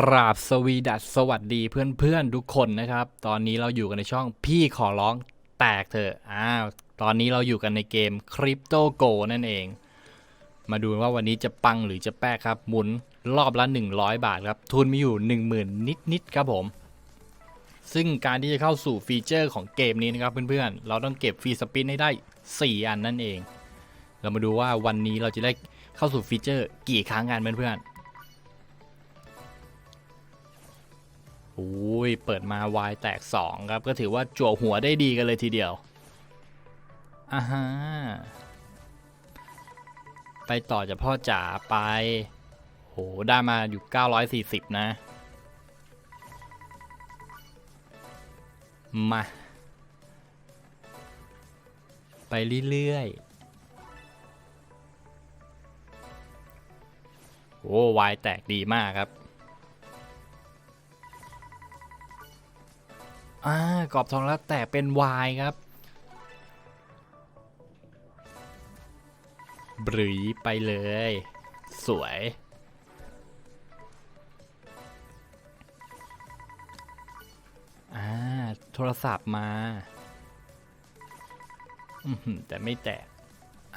กราบสวีดัสสวัสดีเพื่อนๆทุกคนนะครับ ตอนนี้เราอยู่กันในช่องพี่ขอร้องแตกเถอะอ้าวตอนนี้เราอยู่กันในเกม Crypto Go นั่นเอง มาดูว่าวันนี้จะปังหรือจะแป๊กครับ หมุนรอบละ 100 บาทครับ ทุนมีอยู่ 10,000 นิดๆครับผม ซึ่งการที่จะเข้าสู่ฟีเจอร์ของเกมนี้นะครับเพื่อนๆ เราต้องเก็บฟรีสปินให้ได้ 4 อันนั่นเอง เรามาดูว่าวันนี้เราจะได้เข้าสู่ฟีเจอร์กี่ครั้งกันเพื่อนๆ อ้ยเปิดมาวายแตก 2 ครับ ก็ถือว่าจั่วหัวได้ดีกันเลยทีเดียวอ่าฮะไปต่อจากพ่อจ๋าไปโหได้มาอยู่ 940 นะ มา ไปเรื่อยๆโอ้วายแตกดีมากครับ อ่ากรอบทองแล้วแต่เป็นวายครับบรีไปเลย สวย อ่า โทรศัพท์มา อืแต่ไม่แตก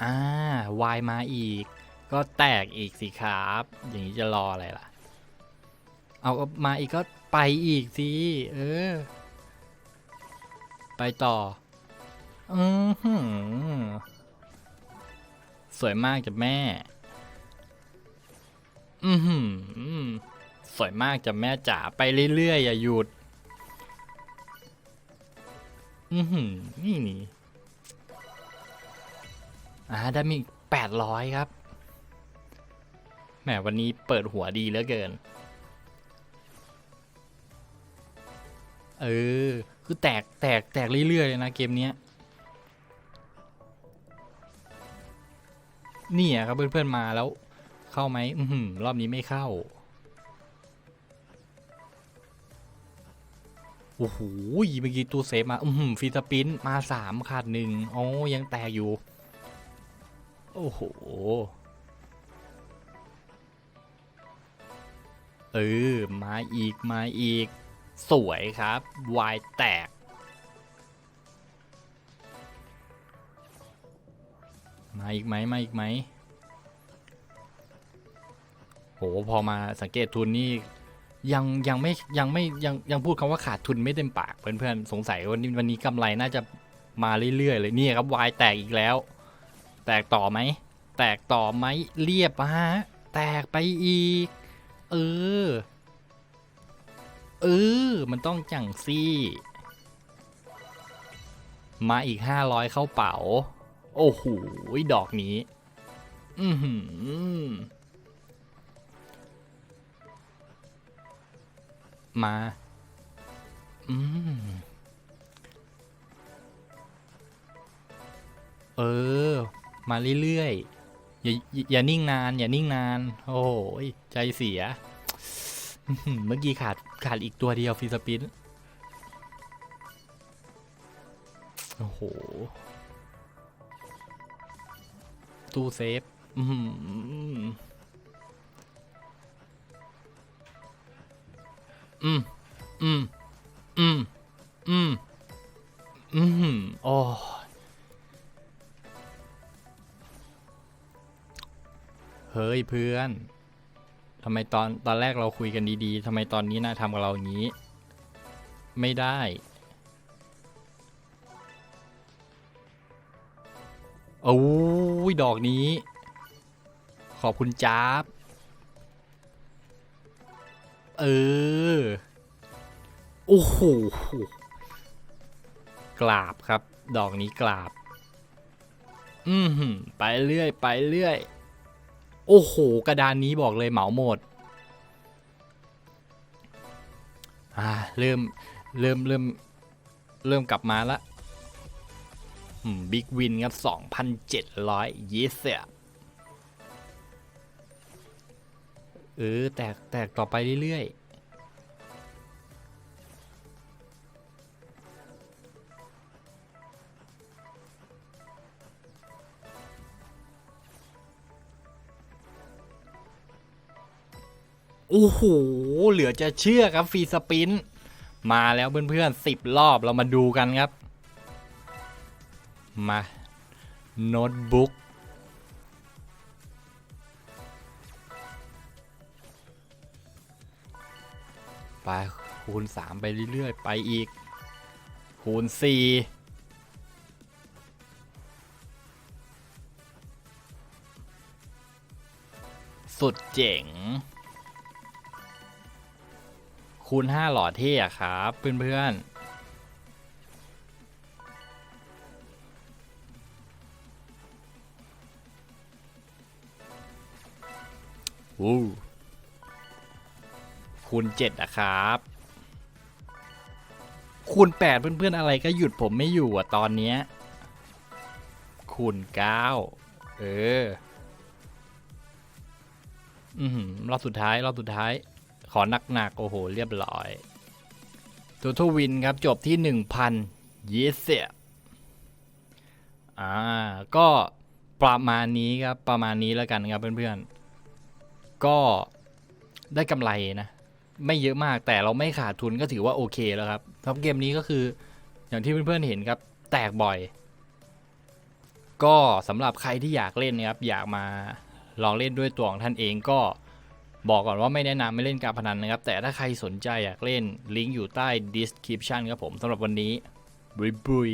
อ่าวายมาอีก ก็แตกอีกสิครับ อย่างนี้จะรออะไรล่ะ เอาก็มาอีกก็ไปอีกสิ เออ ไปต่อ อือหือสวยมากจ้ะแม่ อือหือสวยมากจ้ะแม่จ๋าไปเรื่อยๆอย่าหยุด อือหือนี่นี่อ่าได้มีแปดร้อยครับแหมวันนี้เปิดหัวดีเหลือเกิน เออ คือแตกแตกแตกเรื่อยๆเลยนะเกมนี้นี่อะครับเพื่อนๆมาแล้วเข้าไหมอือหือรอบนี้ไม่เข้าโอ้โหเมื่อกี้ตู้เซฟมา อือหือฟีสปินมาสามขาดหนึ่งโอ้ยังแตกอยู่ โอ้โห เออ มาอีก มาอีก สวยครับวายแตก มาอีกไหมมาอีกไหมโหพอมาสังเกตทุนนี่ยังยังไม่ยังไม่ยังยังพูดคำว่าขาดทุนไม่เต็มปากเพื่อนๆสงสัยวันนี้วันนี้กำไรน่าจะมาเรื่อยๆเลยนี่ครับวายแตกอีกแล้ว แตกต่อไหมแตกต่อไหมเรียบฮะแตกไปอีก เออ เออ มันต้องจังซี่ มาอีกห้าร้อยเข้าเป๋า โอ้โห ดอกนี้ อือหือมา อืม เออ มาเรื่อยๆ อย่าอย่านิ่งนาน อย่านิ่งนาน โอ้โห ใจเสีย เมื่อกี้ขาดขาดอีกตัวเดียวฟีสปินโอ้โห ตู้เซฟอืม อืม อืม อืม อืมอืมโอ้เฮ้ยเพื่อน ทำไมตอนตอนแรกเราคุยกันดีๆทำไมตอนนี้นะทำกับเราอย่างนี้ ไม่ได้ โอ้ยดอกนี้ ขอบคุณจ้าบ เออ โอ้โห กราบครับ ดอกนี้กราบ อืมไปเรื่อย ไปเรื่อย โอ้โห กระดานนี้บอกเลยเหมาหมดอ่าเริ่ม เริ่มเริ่มเริ่มกลับมาละบิ๊กวินครับ 2,700ยี่สิบเออ แตก แตกต่อไปเรื่อย โอ้โห เหลือจะเชื่อครับฟรีสปิน มาแล้วเพื่อนๆสิบรอบเรามาดูกันครับ มาโน้ตบุ๊กไปคูณ 3 ไปเรื่อยๆ ไปอีก คูณ 4 สุดเจ๋ง คูณ 5 หล่อเท่อะครับ เพื่อนๆวู้คูณ7อะครับ คูณ8เพื่อนๆอะไรก็หยุดผมไม่อยู่อะตอนเนี้ย คูณ9เออ อือหือรอบสุดท้าย รอบสุดท้าย ขอหนักๆโอ้โห เรียบร้อยตัวทวินครับ จบที่หนึ่งพันยี่สิบอ่า ก็ประมาณนี้ครับ ประมาณนี้แล้วกันครับเพื่อนๆ ก็ได้กำไรนะ ไม่เยอะมากแต่เราไม่ขาดทุนก็ถือว่าโอเคแล้วครับสำหรับเกมนี้ก็คืออย่างที่เพื่อนๆเห็นครับ แตกบ่อย ก็สำหรับใครที่อยากเล่นนะครับ อยากมาลองเล่นด้วยตัวของท่านเองก็ บอกก่อนว่าไม่แนะนำไม่เล่นการพนันนะครับ แต่ถ้าใครสนใจอยากเล่นลิงก์อยู่ใต้ description ครับผมสำหรับวันนี้บุยบุย